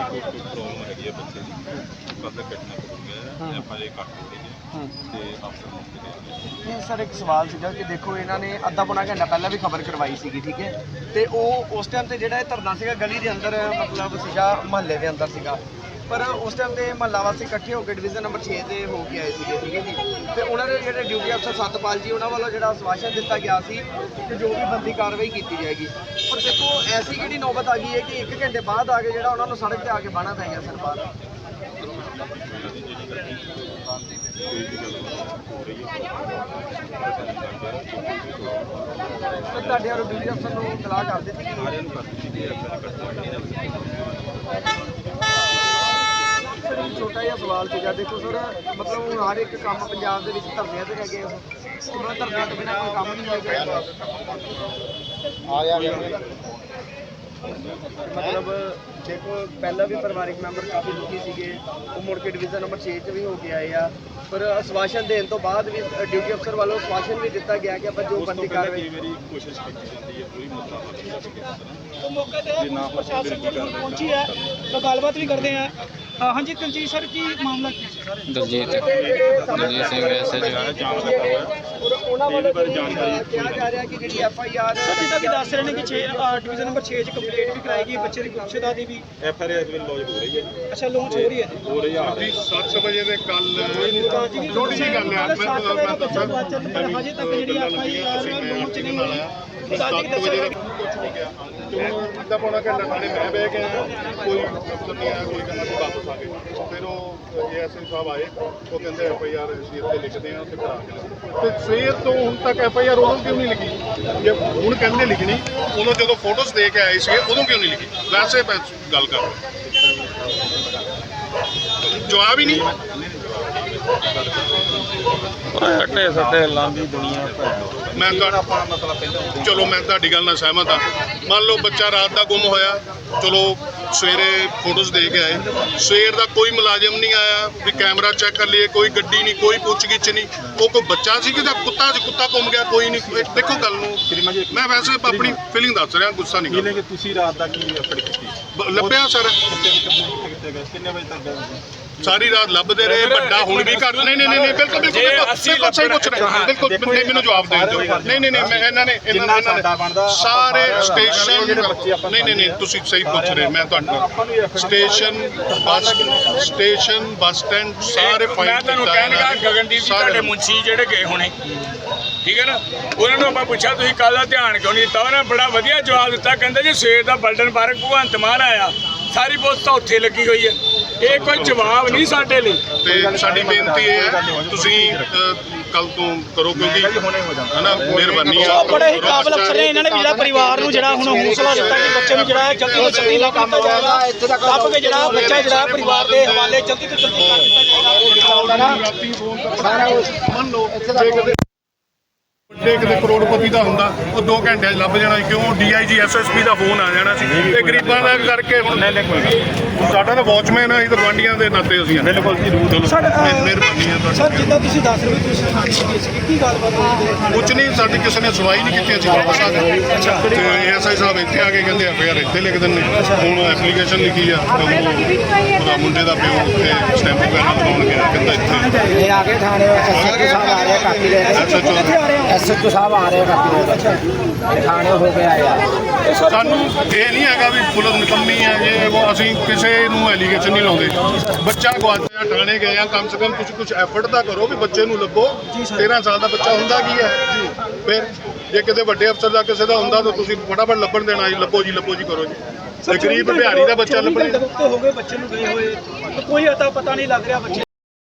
ਕੋਈ ਕੋਈ ਪ੍ਰੋਬਲਮ ਹੈਗੀ ਹੈ ਬੱਚੇ ਦੀ ਕੱਲ ਕਿਡਨੈਪ ਹੋ। ਗਿਆ ਐਫ ਆਈ ਕੱਟ ਹੋ ਰਹੀ ਹੈ। ਤੇ ਅਫਸਰ ਨੂੰ ਦੇ ਇਹ ਸਰ ਇੱਕ ਸਵਾਲ ਸੀਗਾ ਕਿ ਦੇਖੋ ਇਹਨਾਂ ਨੇ ਅੱਧਾ ਪੌਣਾ ਘੰਟਾ ਪਹਿਲਾਂ ਵੀ ਖਬਰ ਕਰਵਾਈ ਸੀਗੀ ਠੀਕ ਹੈ? ਤੇ ਉਹ ਉਸ ਟਾਈਮ ਤੇ ਜਿਹੜਾ ਇਹ ਧਰਨਾ ਸੀਗਾ ਗਲੀ ਦੇ ਅੰਦਰ ਮਤਲਬ ਸੀਗਾ ਮਹੱਲੇ ਦੇ ਅੰਦਰ ਸੀਗਾ। ਪਰ ਉਸ ਟਾਈਮ ਤੇ ਮਹੱਲਾ ਵਾਸੀ ਇਕੱਠੇ ਹੋ ਕੇ ਡਿਵੀਜ਼ਨ ਨੰਬਰ 6 'ਤੇ ਹੋ ਕੇ ਆਏ ਸੀਗੇ, ਠੀਕ ਹੈ ਜੀ। ਤੇ ਉਹਨਾਂ ਦੇ ਜਿਹੜੇ ਡਿਊਟੀ ਅਫਸਰ ਸਤਪਾਲ ਜੀ, ਉਹਨਾਂ ਵੱਲੋਂ ਜਿਹੜਾ ਆਸ਼ਵਾਸਨ ਦਿੱਤਾ ਗਿਆ ਸੀ ਕਿ ਜੋ ਵੀ ਬੰਦੀ ਕਾਰਵਾਈ ਕੀਤੀ ਜਾਏਗੀ। ਪਰ ਦੇਖੋ, ਐਸੀ ਕਿਹੜੀ ਨੌਬਤ ਆ ਗਈ ਹੈ ਕਿ 1 ਘੰਟੇ ਬਾਅਦ ਆ ਕੇ ਜਿਹੜਾ ਉਹਨਾਂ ਨੂੰ ਸੜਕ ਤੇ ਆ ਕੇ ਬਾਹਣਾ ਪੈ ਗਿਆ ਸਰ, ਤੁਹਾਡੇ ਵੱਲੋਂ ਡਿਊਟੀ ਅਫਸਰ ਨੂੰ ਇਤਲਾਹ ਕਰ ਦਿੱਤੀ ਗਈ ਸਾਰਿਆਂ ਨੂੰ ਕਰ ਦਿੱਤੀ ਕਿ ਐਫ ਆਈ ਕੱਟ ਸਰ ਇੱਕ ਛੋਟਾ ਜਿਹਾ ਸਵਾਲ ਸੀਗਾ। ਦੇਖੋ ਸਰ ਮਤਲਬ ਹੁਣ ਹਰ ਇੱਕ ਕੰਮ ਪੰਜਾਬ ਦੇ ਵਿੱਚ ਧਰਨਿਆਂ ਤੇ ਹੈਗੇ ਆ ਉਹਨਾਂ ਧਰਨਿਆਂ ਤੋਂ ਬਿਨਾਂ ਕੋਈ ਕੰਮ ਨਹੀਂ ਹੋਏਗਾ ਮਤਲਬ ਦੇਖੋ ਪਹਿਲਾਂ ਵੀ ਪਰਿਵਾਰਿਕ ਮੈਂਬਰ ਕਾਫੀ ਦੁਖੀ ਸੀਗੇ। ਉਹ ਮੁੜ ਕੇ ਡਿਵੀਜ਼ਨ ਨੰਬਰ 6 'ਚ ਵੀ ਹੋ ਕੇ ਆਏ ਆ। ਪਰ ਆਸ਼ਵਾਸਨ ਦੇਣ ਤੋਂ ਬਾਅਦ ਵੀ ਡਿਊਟੀ ਅਫਸਰ ਵੱਲੋਂ ਆਸ਼ਵਾਸਨ ਵੀ ਦਿੱਤਾ ਗਿਆ ਕਿ ਆਪਾਂ ਜੋ ਬੰਦੀ ਕਾਰਵਾਈ ਕਈ ਵਾਰੀ ਕੋਸ਼ਿਸ਼ ਕੀਤੀ ਜਾਂਦੀ ਹੈ ਹੋ ਸਕਦਾ। ਮੌਕੇ ਤੇ ਜੇ ਨਾ ਪ੍ਰਸ਼ਾਸਨ ਜਿਹੜੀ ਪਹੁੰਚੀ ਹੈ ਤਾਂ ਗੱਲਬਾਤ ਵੀ ਕਰਦੇ ਆ। ਹਾਂਜੀ ਤਲਜੀਤ ਸਰ ਕੀ ਮਾਮਲਾ ਕੀ ਸੀ? ਸਰ ਦਲਜੀਤ। ਦਲਜੀਤ ਸਿੰਘ ਐਸਐਚ ਜਾਣ ਲੱਗਾ ਹੋਇਆ ਔਰ ਉਹਨਾਂ ਵੱਲੋਂ ਜਾਣਕਾਰੀ ਕਿਹਾ ਜਾ ਰਿਹਾ ਕਿ ਜਿਹੜੀ ਐਫ ਆਈ ਆਰ ਸਰ ਜਿੱਦਾਂ ਕਿ ਦੱਸ ਰਹੇ ਨੇ ਕਿ 6 ਡਿਵੀਜ਼ਨ ਨੰਬਰ 6 'ਚ ਕੰਪਲੀਟ ਵੀ ਕਰਾਈ ਗਈ ਬੱਚੇ ਦੀ ਗੁੰਮਸ਼ੁਦਾ ਦੀ ਵੀ। ਐਫ ਆਰ ਵਿੱਚ ਲੌਜ ਹੋ ਰਹੀ ਹੈ ਅੱਛਾ ਲਾਂਚ ਹੋ ਰਹੀ ਹੈ ਹੋ ਰਹੀ ਹੈ ਜੀ 7 ਵਜੇ ਦੇ ਕੱਲ ਥੋੜੀ ਥੋੜੀ ਜਿਹੀ ਗੱਲ ਹੈ ਮੈਂ ਮੈਂ ਦੱਸਾਂ ਹਜੇ ਤੱਕ ਜਿਹੜੀ ਐਫ ਆਈ ਆਰ ਲਾਂਚ ਨਹੀਂ ਹੋਈ ਤਾਂ ਅੱਜ 7 ਵਜੇ ਦਾ ਕੁਝ ਨਹੀਂ ਗਿਆ ਅੱਧਾ ਪੌਣਾ ਘੰਟਾ ਥਾਣੇ ਮੈਂ ਬਹਿ ਗਿਆ ਕੋਈ ਅਫਸਰ ਨਹੀਂ ਆਇਆ ਕੋਈ ਕਹਿੰਦਾ ਕੋਈ ਵਾਪਸ ਆ ਗਏ ਫਿਰ ਉਹ ਏਐਸਆਈ ਸਾਹਿਬ ਆਏ ਉਹ ਕਹਿੰਦੇ ਐਫ ਆਈ ਆਰ ਅਸੀਂ ਇੱਥੇ ਲਿਖਦੇ ਆ ਉੱਥੇ ਕਰਾ ਕੇ ਲਿਖੋ। ਤੇ ਸਵੇਰ ਤੋਂ ਹੁਣ ਤੱਕ ਐਫ ਆਈ ਆਰ ਉਦੋਂ ਕਿਉਂ ਨਹੀਂ ਲਿਖੀ? ਜੇ ਹੁਣ ਕਹਿੰਦੇ ਲਿਖਣੀ ਉਦੋਂ ਜਦੋਂ ਫੋਟੋਜ਼ ਦੇ ਕੇ ਆਏ ਸੀ ਉਦੋਂ ਕਿਉਂ ਨਹੀਂ ਲਿਖੀ? ਵੈਸੇ ਮੈਂ ਗੱਲ ਕਰ ਰਿਹਾ। ਜਵਾਬ ਹੀ ਨਹੀਂ। ਅੱਡੇ ਸੱਡੇ ਲਾਂਦੀ ਦੁਨੀਆ ਮੈਂ ਤੁਹਾਡਾ ਚਲੋ ਮੈਂ ਤੁਹਾਡੀ ਗੱਲ ਨਾਲ ਸਹਿਮਤ ਹਾਂ। ਮੰਨ ਲਓ ਬੱਚਾ ਰਾਤ ਦਾ ਗੁੰਮ ਹੋਇਆ ਚਲੋ ਸਵੇਰੇ ਫੋਟੋਜ਼ ਦੇ ਕੇ ਆਏ। ਸਵੇਰ ਦਾ ਕੋਈ ਮੁਲਾਜ਼ਮ ਨਹੀਂ ਆਇਆ ਵੀ ਕੈਮਰਾ ਚੈੱਕ ਕਰ ਲਈਏ ਕੋਈ ਗੱਡੀ ਨਹੀਂ ਕੋਈ ਪੁੱਛਗਿੱਛ ਨਹੀਂ। ਉਹ ਕੋਈ ਬੱਚਾ ਸੀ ਕਿ ਜਾਂ ਕੁੱਤਾ ਸੀ? ਕੁੱਤਾ ਘੁੰਮ ਗਿਆ ਕੋਈ ਨਹੀਂ। ਦੇਖੋ ਗੱਲ ਨੂੰ। ਮੈਂ ਵੈਸੇ ਆਪਣੀ ਫੀਲਿੰਗ ਦੱਸ ਰਿਹਾ ਗੁੱਸਾ ਨਹੀਂ ਕਿਲੇ ਕਰਦਾ। ਕਿ ਤੁਸੀਂ ਰਾਤ ਦਾ ਕੀ ਐਫਰਟ ਕੀਤੀ? ਲੱਭਿਆ ਸਰ ਕਿੰਨੇ ਵਜੇ ਤੱਕ ਗਏ ਸਾਰੀ ਰਾਤ ਲੱਭਦੇ ਰਹੇ ਵੱਡਾ ਹੁਣ ਵੀ ਕਰ ਨਹੀਂ ਨਹੀਂ ਨਹੀਂ ਬਿਲਕੁਲ ਬਿਲਕੁਲ ਬਿਲਕੁਲ ਸਹੀ ਪੁੱਛ ਰਹੇ ਬਿਲਕੁਲ ਨਹੀਂ ਮੈਨੂੰ ਜਵਾਬ ਦੇ ਦਿਓ। ਨਹੀਂ ਨਹੀਂ ਨਹੀਂ ਮੈਂ ਇਹਨਾਂ ਨੇ ਇਹਨਾਂ ਨੇ ਸਾਰੇ ਸਟੇਸ਼ਨ ਨਹੀਂ ਨਹੀਂ ਨਹੀਂ ਤੁਸੀਂ ਸਹੀ ਪੁੱਛ ਰਹੇ ਮੈਂ ਤੁਹਾਨੂੰ station bus station bus stand ਸਾਰੇ ਮੈਂ ਫਾਈਨ ਤੁਹਾਨੂੰ ਕਹਿਣਗਾ ਗਗਨਦੀਪ ਜੀ ਤੁਹਾਡੇ ਮੁੰਸ਼ੀ ਜਿਹੜੇ ਗਏ ਹੋਣੇ। ਠੀਕ ਹੈ ਨਾ? ਉਹਨਾਂ ਨੂੰ ਆਪਾਂ ਪੁੱਛਿਆ ਤੁਸੀਂ ਕੱਲ ਦਾ ਧਿਆਨ ਕਿਉਂ ਨਹੀਂ ਦਿੱਤਾ? ਉਹਨਾਂ ਨੇ ਬੜਾ ਵਧੀਆ ਜਵਾਬ ਦਿੱਤਾ ਕਹਿੰਦੇ ਜੀ ਸਵੇਰ ਦਾ ਬਲਡਨ ਪਾਰਕ ਭਗਵੰਤ ਮਾਨ ਆਇਆ। ਸਾਰੀ ਪੁਲਿਸ ਤਾਂ ਉੱਥੇ ਲੱਗੀ ਹੋਈ ਹੈ। ਇਹ ਕੋਈ ਜਵਾਬ ਨਹੀਂ ਸਾਡੇ ਲਈ। ਤੇ ਸਾਡੀ ਬੇਨਤੀ ਇਹ ਹੈ ਤੁਸੀਂ ਕੱਲ ਤੋਂ ਕਰੋ ਕਿਉਂਕਿ ਹਨਾ ਮਿਹਰਬਾਨੀ ਆ। ਬੜੇ ਹੀ ਕਾਬਲ ਅਫਸਰ ਨੇ ਇਹਨਾਂ ਨੇ ਵੀ ਜਿਹੜਾ ਪਰਿਵਾਰ ਨੂੰ ਜਿਹੜਾ ਹੁਣ ਹੌਸਲਾ ਦਿੱਤਾ ਕਿ ਬੱਚੇ ਨੂੰ ਜਿਹੜਾ ਹੈ ਜਲਦੀ ਤੋਂ ਜਲਦੀ ਲੱਭ ਦਿੱਤਾ ਜਾਏਗਾ ਲੱਭ ਕੇ ਜਿਹੜਾ ਬੱਚਾ ਜਿਹੜਾ ਪਰਿਵਾਰ ਦੇ ਹਵਾਲੇ ਜਲਦੀ ਤੋਂ ਜਲਦੀ ਕਰ ਦਿੱਤਾ ਜਾਏਗਾ। ਕਰਕੇ ਮੰਨ ਲਓ ਜੇ ਕਿਤੇ ਕਿਤੇ ਕਰੋੜਪਤੀ ਦਾ ਹੁੰਦਾ ਉਹ 2 ਘੰਟੇ 'ਚ ਲੱਭ ਜਾਣਾ ਸੀ। ਕਿਉਂ? ਡੀਆਈਜੀ ਐਸਐਸਪੀ ਦਾ ਫੋਨ ਆ ਜਾਣਾ ਸੀ। ਤੇ ਗਰੀਬਾਂ ਦਾ ਕਰਕੇ ਹੁਣ ਸਾਡਾ ਤਾਂ ਵਾਚਮੈਨ ਆ ਅਸੀਂ ਤਾਂ ਗਵਾਂਡੀਆਂ ਦੇ ਨਾਤੇ ਅਸੀਂ ਬਿਲਕੁਲ ਜੀ ਮਿਹਰਬਾਨੀ ਆ ਤੁਹਾਡੀ। ਸਰ ਜਿੱਦਾਂ ਤੁਸੀਂ ਦੱਸ ਰਹੇ ਹੋ ਤੁਸੀਂ ਥਾਣੇ ਸੀਗੇ ਸੀ ਕੀ ਗੱਲਬਾਤ ਹੋਈ ਹੈ? ਕੁਝ ਨਹੀਂ ਸਾਡੀ ਕਿਸੇ ਨੇ ਸੁਣਵਾਈ ਨਹੀਂ ਕੀਤੀ ਅਸੀਂ ਵਾਪਸ ਆ ਗਏ। ਤੇ ਐਸਆਈ ਸਾਹਿਬ ਇੱਥੇ ਆ ਕੇ ਕਹਿੰਦੇ ਐਫਆਈਆਰ ਇੱਥੇ ਲਿਖ ਦਿੰਦੇ ਹੁਣ ਐਪਲੀਕੇਸ਼ਨ ਲਿਖੀ ਆ ਉਹਦਾ ਮੁੰਡੇ ਦਾ ਪਿਓ ਉੱਥੇ ਸਟੈਂਪ ਵਗੈਰਾ ਗਿਆ ਕਹਿੰਦਾ ਇੱਥੇ। ਇਹ ਆ ਗਏ ਥਾਣੇ ਐਸਐਚਓ ਸਾਹਿਬ ਆ ਰਹੇ ਆ ਕਾਪੀ ਲੈ ਕੇ ਐਸਐਚਓ ਸਾਹਿਬ ਆ ਰਹੇ ਆ ਕਾਪੀ ਥਾਣੇ ਹੋ ਕੇ ਆਏ ਆ। ਸਾਨੂੰ ਇਹ ਨਹੀਂ ਹੈਗਾ ਵੀ ਪੁਲਿਸ ਨਿਕੰਮੀ ਹੈ ਜੇ ਉਹ ਅਸੀਂ ਕਿਸੇ ਨੂੰ ਐਲੀਗੇਸ਼ਨ ਨਹੀਂ ਲਾਉਂਦੇ। ਬੱਚਾ ਗਵਾਚਿਆ ਥਾਣੇ ਗਏ ਆ ਕਮ ਸੇ ਕਮ ਤੁਸੀਂ ਕੁਝ ਐਫਰਟ ਤਾਂ ਕਰੋ ਵੀ ਬੱਚੇ ਨੂੰ ਲੱਭੋ। 13 ਸਾਲ ਦਾ ਬੱਚਾ ਹੁੰਦਾ ਕੀ ਹੈ? ਫਿਰ ਜੇ ਕਿਤੇ ਵੱਡੇ ਅਫਸਰ ਦਾ ਕਿਸੇ ਦਾ ਹੁੰਦਾ ਤਾਂ ਤੁਸੀਂ ਫਟਾਫਟ ਲੱਭਣ ਦੇਣਾ ਜੀ ਲੱਭੋ ਜੀ ਲੱਭੋ ਜੀ ਕਰੋ ਜੀ। ਗਰੀਬ ਬਿਹਾਰੀ ਦਾ ਬੱਚਾ 24 ਲੱਭਣਾ ਹੋ ਗਏ ਬੱਚੇ ਨੂੰ ਗਏ ਹੋਏ। ਕੋਈ ਅਤਾ ਪਤਾ ਨਹੀਂ ਲੱਗ ਰਿਹਾ ਬੱਚੇ